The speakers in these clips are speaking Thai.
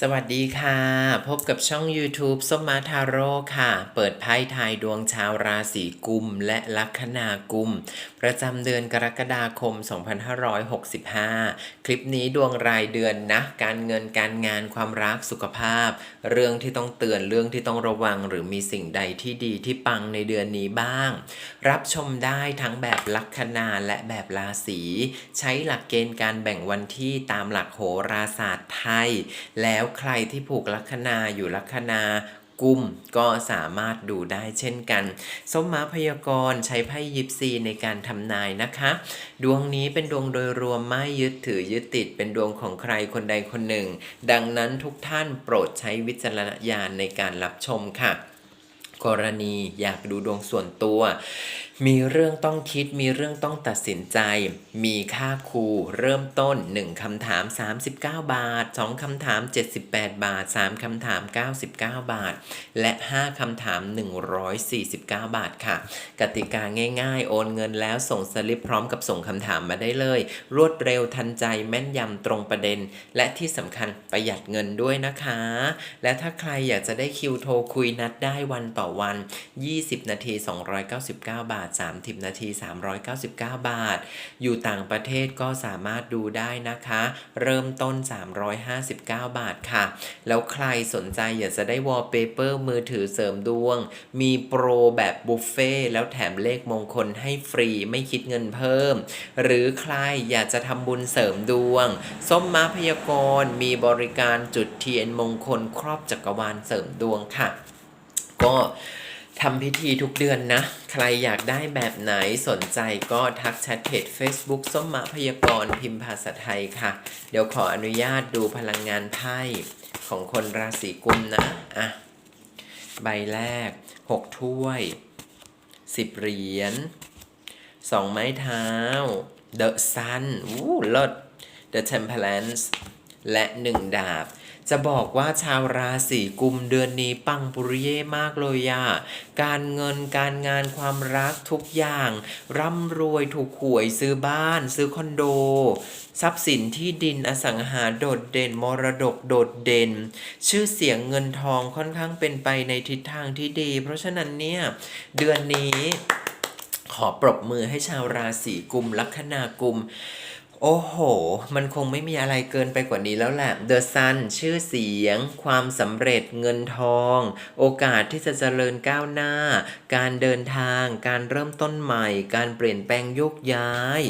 สวัสดีค่ะ พบกับช่อง YouTube ส้มมาทาโร่ค่ะ เปิดไพ่ทายดวงชาวราศีกุม และลัคนากุม ประจำเดือนกรกฎาคม 2565 คลิปนี้ดวงรายเดือนนะ การเงินการงานความรักสุขภาพ เรื่องที่ต้องเตือนเรื่องที่ต้องระวัง หรือมีสิ่งใดที่ดีที่ปังในเดือนนี้บ้าง รับชมได้ทั้งแบบลัคนาและแบบราศีใช้หลักเกณฑ์การแบ่งวันที่ตามหลักโหราศาสตร์ไทย แล้วใครที่ผูกลัคนาอยู่ลัคนากุมก็สามารถดูได้เช่นกันส้มม้าพยากรณ์ใช้ไพ่ยิปซีในการทำนายนะคะ ดวงนี้เป็นดวงโดยรวมไม่ยึดถือยึดติด เป็นดวงของใครคนใดคนหนึ่ง ดังนั้นทุกท่านโปรดใช้วิจารณญาณในการรับชมค่ะ กรณีอยากดูดวงส่วนตัวมีเรื่องต้องคิดมีเรื่องต้องตัดสินใจ มีค่าครูเริ่มต้น 1 คำถาม 39 บาท 2 คำถาม 78 บาท 3 คำถาม 99 บาท และ 5 คำถาม 149 บาทค่ะ กติกาง่าย ๆ โอนเงินแล้วส่งสลิปพร้อมกับส่งคำถามมาได้เลย รวดเร็วทันใจแม่นยำตรงประเด็น และที่สำคัญประหยัดเงินด้วยนะคะ และถ้าใครอยากจะได้คิวโทรคุยนัดได้วันต่อวัน 20 นาที 299 บาท30 นาที 399 บาท อยู่ต่างประเทศก็สามารถดูได้นะคะ เริ่มต้น 359 บาทค่ะ แล้วใครสนใจอยากจะได้วอลเปเปอร์มือถือเสริมดวง มีโปรแบบบุฟเฟ่แล้วแถมเลขมงคลให้ฟรีไม่คิดเงินเพิ่ม หรือใครอยากจะทำบุญเสริมดวง ส้มม้าพยากรณ์มีบริการจุดเทียนมงคลครอบจักรวาลเสริมดวงค่ะ ก็ ทำพิธีทุกเดือนนะ ใครอยากได้แบบไหนสนใจก็ทักแชทเพจ Facebook ส้มมะพยากรพิมพ์ภาษาไทยค่ะ เดี๋ยวขออนุญาตดูพลังงานไพ่ของคนราศีกุมนะ อะ ใบแรก 6 ถ้วย 10 เหรียญ 2 ไม้เท้า The Sun อู้เลิศ The Temperance และ 1 ดาบ จะบอกว่าชาวราศีกุมเดือนนี้ปังปุริเย่มากเลยอะการเงินการงานความรักทุกอย่าง ร่ำรวยถูกหวยซื้อบ้าน ซื้อคอนโด ทรัพย์สินที่ดินอสังหาโดดเด่นมรดกโดดเด่น ชื่อเสียงเงินทองค่อนข้างเป็นไปในทิศทางที่ดี เพราะฉะนั้นเนี่ย เดือนนี้ขอปรบมือให้ชาวราศีกุมลัคนากุม โอ้โห มันคงไม่มีอะไรเกินไปกว่านี้แล้วแหละ The Sun ชื่อเสียง ความสำเร็จเงินทอง โอกาสที่จะเจริญก้าวหน้า การเดินทาง การเริ่มต้นใหม่ การเปลี่ยนแปลงโยกย้าย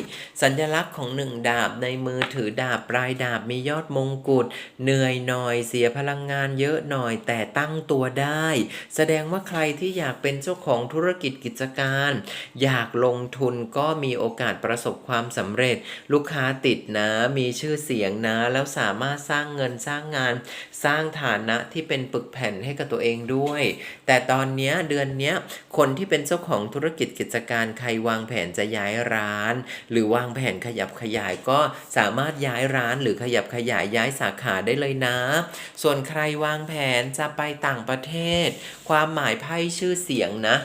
สัญลักษณ์ของหนึ่งดาบในมือถือดาบปลายดาบมียอดมงกุฎ เหนื่อยหน่อยเสียพลังงานเยอะหน่อยแต่ตั้งตัวได้ แสดงว่าใครที่อยากเป็นเจ้าของธุรกิจกิจการ อยากลงทุนก็มีโอกาสประสบความสำเร็จ ลูกค้าติดนะ มีชื่อเสียงนะ แล้วสามารถสร้างเงินสร้างงาน สร้างฐานะที่เป็นปึกแผ่นให้กับตัวเองด้วย แต่ตอนนี้เดือนนี้คนที่เป็นเจ้าของธุรกิจกิจการใครวางแผนจะย้ายร้าน หรือวางแผนขยับขยายก็สามารถย้ายร้านหรือขยับขยายย้ายสาขาได้เลยนะ ส่วนใครวางแผนจะไปต่างประเทศ ความหมายไพ่ชื่อเสียงนะ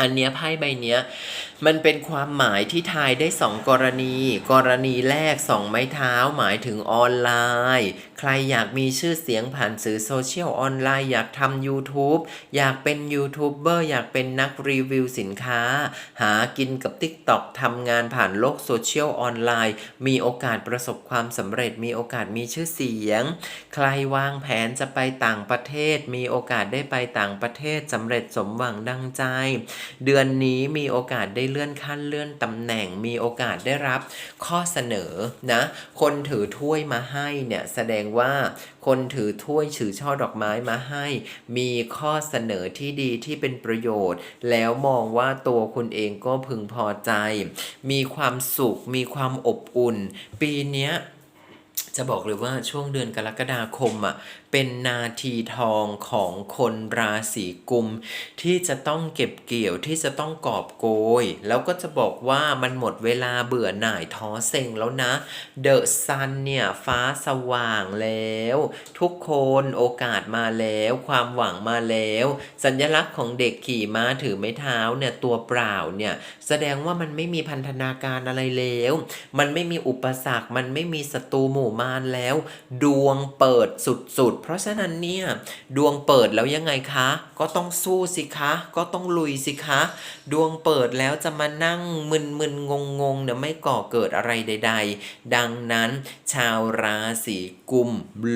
อันเนี้ยไพ่ใบเนี้ยมันเป็นความหมายที่ทายได้2กรณี กรณีแรก2ไม้เท้าหมายถึงออนไลน์ ใครอยากมีชื่อเสียงผ่านสื่อโซเชียลออนไลน์ อยากทำ YouTube อยากเป็นยูทูบเบอร์อยากเป็นนักรีวิวสินค้า หากินกับ TikTok ทำงานผ่านโลกโซเชียลออนไลน์ มีโอกาสประสบความสำเร็จ มีโอกาสมีชื่อเสียง ใครวางแผนจะไปต่างประเทศ มีโอกาสได้ไปต่างประเทศสำเร็จสมหวังดังใจ เดือนนี้มีโอกาสได้เลื่อนขั้นเลื่อนตำแหน่ง มีโอกาสได้รับข้อเสนอนะ คนถือถ้วยมาให้เนี่ยแสดงว่า คนถือถ้วยถือช่อดอกไม้มาให้ มีข้อเสนอที่ดีที่เป็นประโยชน์ แล้วมองว่าตัวคุณเองก็พึงพอใจ มีความสุข มีความอบอุ่น ปีนี้จะบอกเลยว่าช่วงเดือนกรกฎาคมอะ เป็นนาทีทองของคนราศีกุม ที่จะต้องเก็บเกี่ยวที่จะต้องกอบโกย แล้วก็จะบอกว่ามันหมดเวลาเบื่อหน่ายท้อเซ็งแล้วนะ เดอะซันเนี่ยฟ้าสว่างแล้ว ทุกคนโอกาสมาแล้ว ความหวังมาแล้ว สัญลักษณ์ของเด็กขี่ม้าถือไม้เท้าเนี่ยตัวเปล่าเนี่ยแสดงว่ามันไม่มีพันธนาการอะไรแล้ว มันไม่มีอุปสรรคมันไม่มีศัตรูหมู่มารแล้ว ดวงเปิดสุดๆเพราะฉะนั้นเนี่ยดวงเปิดแล้วยังไงคะ ก็ต้องสู้สิคะ ก็ต้องลุยสิคะ ดวงเปิดแล้วจะมานั่งมึนๆงงๆเนี่ยไม่ก่อเกิดอะไรใด ๆ ดังนั้น ชาวราศีกุม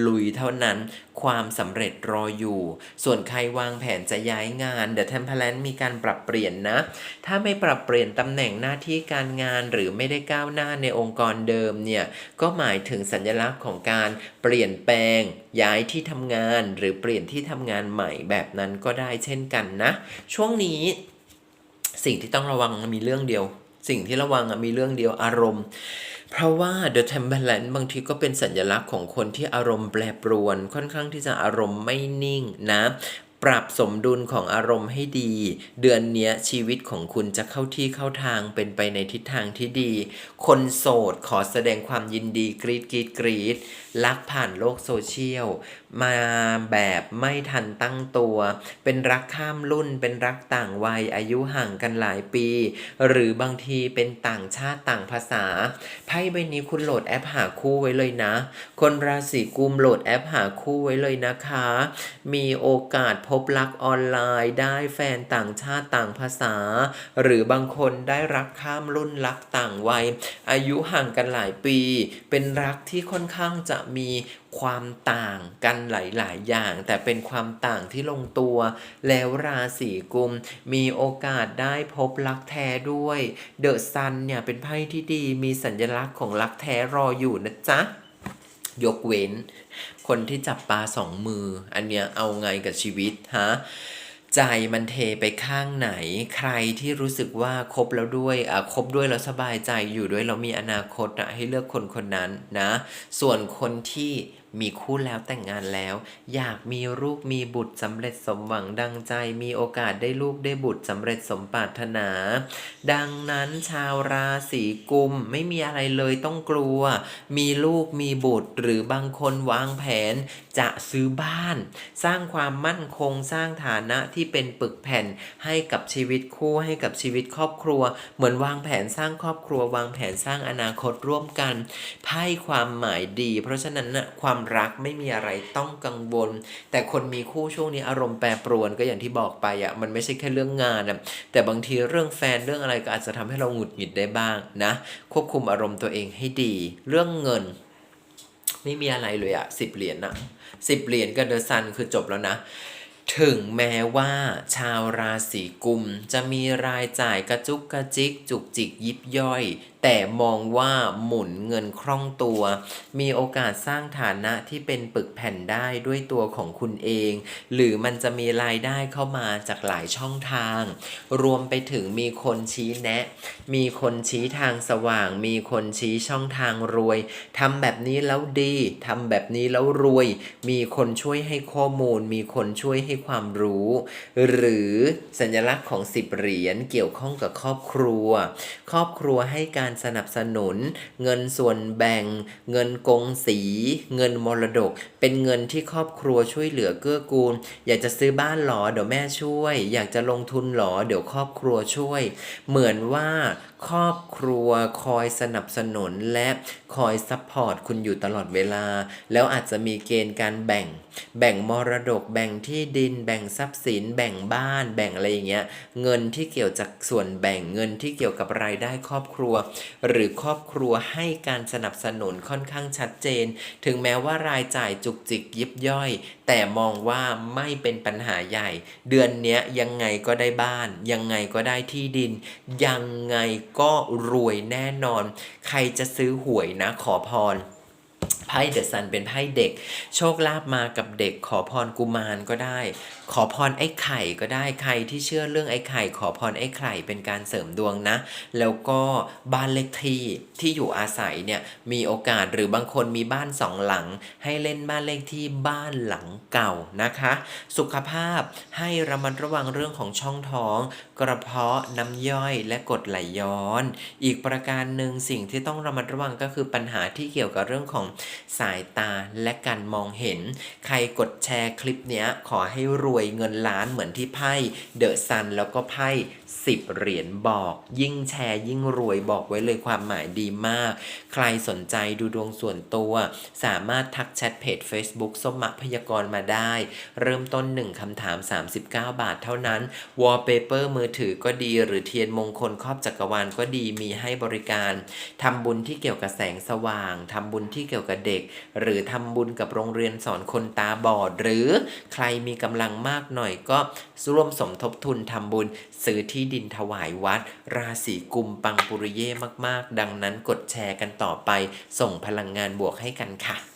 ลุยเท่านั้นความสำเร็จรออยู่ ส่วนใครวางแผนจะย้ายงานเด e ะ e ท p เพลนมีการปรับเปลี่ยนนะ ถ้าไม่ปรับเปลี่ยนตำแหน่งหน้าที่การงานหรือไม่ได้ก้าวหน้าในองค์กรเดิมเนี่ย ก็หมายถึงสัญลักษณ์ของการ เปลี่ยนแปลง ย้ายที่ทำงาน หรือเปลี่ยนที่ทำงานใหม่แบบนั้นก็ได้เช่นกันนะ ช่วงนี้ สิ่งที่ต้องระวังมีเรื่องเดียว สิ่งที่ระวังมีเรื่องเดียวอารมณ์เพราะว่า The Temperance บางทีก็เป็นสัญลักษณ์ของคนที่อารมณ์แปรปรวน ค่อนข้างที่จะอารมณ์ไม่นิ่งนะ ปรับสมดุลของอารมณ์ให้ดี เดือนนี้ชีวิตของคุณจะเข้าที่เข้าทางเป็นไปในทิศทางที่ดี คนโสดขอแสดงความยินดีกรีดกรีดกรีดรักผ่านโลกโซเชียล มาแบบไม่ทันตั้งตัว เป็นรักข้ามรุ่น เป็นรักต่างวัยอายุห่างกันหลายปี หรือบางทีเป็นต่างชาติต่างภาษา ไพ่ใบนี้คุณโหลดแอปหาคู่ไว้เลยนะ คนราศีกุมโหลดแอปหาคู่ไว้เลยนะคะ มีโอกาสพบรักออนไลน์ ได้แฟนต่างชาติต่างภาษา หรือบางคนได้รักข้ามรุ่นรักต่างวัย อายุห่างกันหลายปี เป็นรักที่ค่อนข้างจะมี ความต่างกันหลาย ๆ อย่าง แต่เป็นความต่างที่ลงตัว แล้วราศีกุม มีโอกาสได้พบรักแท้ด้วยเดอะซันเนี่ยเป็นไพ่ที่ดีมีสัญลักษณ์ของรักแท้รออยู่นะจ๊ะ ยกเว้น คนที่จับปลาสองมือ อันเนี้ยเอาไงกับชีวิตฮะใจมันเทไปข้างไหน ใครที่รู้สึกว่าคบแล้วด้วยอะคบด้วยแล้วสบายใจอยู่ด้วยแล้วมีอนาคตอะให้เลือกคนคนนั้นนะ ส่วนคนที่มีคู่แล้วแต่งงานแล้ว อยากมีลูกมีบุตรสำเร็จสมหวังดังใจ มีโอกาสได้ลูกได้บุตรสำเร็จสมปรารถนา ดังนั้นชาวราศีกุมไม่มีอะไรเลยต้องกลัว มีลูกมีบุตร หรือบางคนวางแผนจะซื้อบ้าน สร้างความมั่นคงสร้างฐานะที่เป็นปึกแผ่นให้กับชีวิตคู่ให้กับชีวิตครอบครัว เหมือนวางแผนสร้างครอบครัว วางแผนสร้างอนาคตร่วมกันไพ่ความหมายดี เพราะฉะนั้นนะความรักไม่มีอะไรต้องกังวล แต่คนมีคู่ช่วงนี้อารมณ์แปรปรวนก็อย่างที่บอกไปอะมันไม่ใช่แค่เรื่องงานอะแต่บางทีเรื่องแฟนเรื่องอะไรก็อาจจะทำให้เราหงุดหงิดได้บ้างนะ ควบคุมอารมณ์ตัวเองให้ดี เรื่องเงิน ไม่มีอะไรเลยอะสิบเหรียญนะสิบเหรียญกับเดอะซันคือจบแล้วนะ ถึงแม้ว่าชาวราศีกุมจะมีรายจ่ายกระจุกกระจิกจุกจิกยิบย่อย แต่มองว่าหมุนเงินคล่องตัว มีโอกาสสร้างฐานะที่เป็นปึกแผ่นได้ด้วยตัวของคุณเอง หรือมันจะมีรายได้เข้ามาจากหลายช่องทาง รวมไปถึงมีคนชี้แนะ มีคนชี้ทางสว่าง มีคนชี้ช่องทางรวยทำแบบนี้แล้วดีทำแบบนี้แล้วรวย มีคนช่วยให้ข้อมูล มีคนช่วยให้ความรู้ หรือสัญลักษณ์ของสิบเหรียญเกี่ยวข้องกับครอบครัว ครอบครัวให้การสนับสนุน เงินส่วนแบ่ง เงินกงสี เงินมรดก เป็นเงินที่ครอบครัวช่วยเหลือเกื้อกูล อยากจะซื้อบ้านหรอเดี๋ยวแม่ช่วย อยากจะลงทุนหรอเดี๋ยวครอบครัวช่วย เหมือนว่าครอบครัวคอยสนับสนุนและคอยซัพพอร์ตคุณอยู่ตลอดเวลา แล้วอาจจะมีเกณฑ์การแบ่ง แบ่งมรดกแบ่งที่ดินแบ่งทรัพย์สิน แบ่งบ้าน แบ่งอะไรอย่างเงี้ย เงินที่เกี่ยวจากส่วนแบ่งเงินที่เกี่ยวกับรายได้ครอบครัว หรือครอบครัวให้การสนับสนุนค่อนข้างชัดเจน ถึงแม้ว่ารายจ่ายจุกจิกยิบย่อย แต่มองว่าไม่เป็นปัญหาใหญ่ เดือนนี้ยังไงก็ได้บ้าน ยังไงก็ได้ที่ดิน ยังไงก็รวยแน่นอน ใครจะซื้อหวยนะขอพร พ่เดอะซันเป็นไพ่เด็ก โชคลาภมากับเด็ก ขอพรกุมารก็ได้ ขอพรไอ้ไข่ก็ได้ใครที่เชื่อเรื่องไอ้ไข่ ขอพรไอ้ไข่เป็นการเสริมดวงนะ แล้วก็บ้านเลขที่ที่อยู่อาศัยเนี่ยมีโอกาสหรือบางคนมีบ้านสองหลัง ให้เล่นบ้านเลขที่บ้านหลังเก่านะคะ สุขภาพให้ระมัดระวังเรื่องของช่องท้อง กระเพาะน้ำย่อยและกดไหลย้อน อีกประการหนึ่งสิ่งที่ต้องระมัดระวังก็คือปัญหาที่เกี่ยวกับเรื่องของสายตาและการมองเห็น ใครกดแชร์คลิปเนี้ยขอให้รวยเงินล้านเหมือนที่ไพ่เดอะซันแล้วก็ไพ่สิบเหรียญบอก ยิ่งแชร์ยิ่งรวยบอกไว้เลยความหมายดีมาก ใครสนใจดูดวงส่วนตัว สามารถทักแชทเพจ Facebook สมมพยากรมาได้ เริ่มต้น 1คำถาม 39 บาทเท่านั้น วอลเปเปอร์มือถือก็ดี หรือเทียนมงคลครอบจักรวาลก็ดีมีให้บริการทำบุญที่เกี่ยวกับแสงสว่างทำบุญที่เกี่ยวกับเด็ก หรือทำบุญกับโรงเรียนสอนคนตาบอด หรือใครมีกำลังมากหน่อยก็ร่วมสมทบทุนทำบุญ ซื้อที่ดินถวายวัด ราศีกุมปังปุริเย่มาก ๆ ดังนั้นกดแชร์กันต่อไป ส่งพลังงานบวกให้กันค่ะ